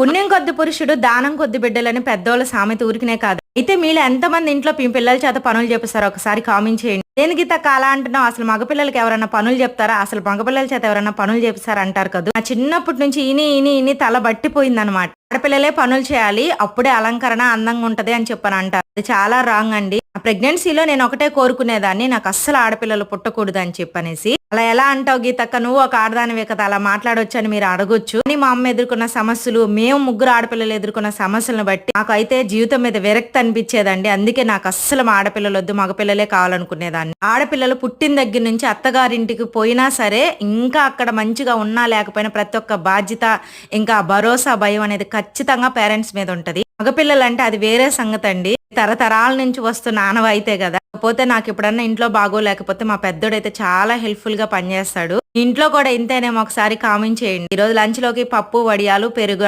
పుణ్యం కొద్ది పురుషుడు దానం కొద్ది బిడ్డలని పెద్దోళ్ళ సామెత ఊరికినే కాదు. అయితే మీలో ఎంతమంది ఇంట్లో మీ పిల్లల చేత పనులు చేపిస్తారో ఒకసారి కామెంట్ చేయండి. దేనికి తక్క అలా అంటున్నావు? అసలు మగపిల్లలకి ఎవరైనా పనులు చెప్తారా? అసలు మగపిల్లల చేత ఎవరైనా పనులు చేపిస్తారా అంటారు కదా? నా చిన్నప్పటి నుంచి ఇని ఇని ఇని తల బట్టిపోయింది అనమాట ఆడపిల్లలే పనులు చేయాలి అప్పుడే అలంకరణ అందంగా ఉంటది అని చెప్పని అంటారు. అది చాలా రాంగ్ అండి. ప్రెగ్నెన్సీలో నేను ఒకటే కోరుకునేదాన్ని నాకు అస్సలు ఆడపిల్లలు పుట్టకూడదు అని చెప్పనేసి. అలా ఎలా అంటావు గీతక్క? నువ్వు ఒక ఆడదానివే కదా అలా మాట్లాడొచ్చు అని మీరు అడగొచ్చు. అని మా అమ్మ ఎదుర్కొన్న సమస్యలు మేము ముగ్గురు ఆడపిల్లలు ఎదుర్కొన్న సమస్యలను బట్టి నాకు అయితే జీవితం మీద విరక్తి అనిపించేదండి. అందుకే నాకు అస్సలు మా ఆడపిల్లలు వద్దు మగపిల్లలే కావాలనుకునేదాన్ని. ఆడపిల్లలు పుట్టిన దగ్గర నుంచి అత్తగారింటికి పోయినా సరే ఇంకా అక్కడ మంచిగా ఉన్నా లేకపోయినా ప్రతి ఒక్క బాధ్యత ఇంకా భరోసా భయం అనేది ఖచ్చితంగా పేరెంట్స్ మీద ఉంటది. మగపిల్లలు అంటే అది వేరే సంగతి అండి తరతరాల నుంచి వస్తున్న ఆనవాయితే కదా. కాకపోతే నాకు ఎప్పుడన్నా ఇంట్లో బాగోలేకపోతే మా పెద్దోడైతే చాలా హెల్ప్ఫుల్గా పనిచేస్తాడు. ఇంట్లో కూడా ఇంతేనేమో ఒకసారి కామెంట్ చేయండి. ఈ రోజు లంచ్లోకి పప్పు వడియాలు పెరుగు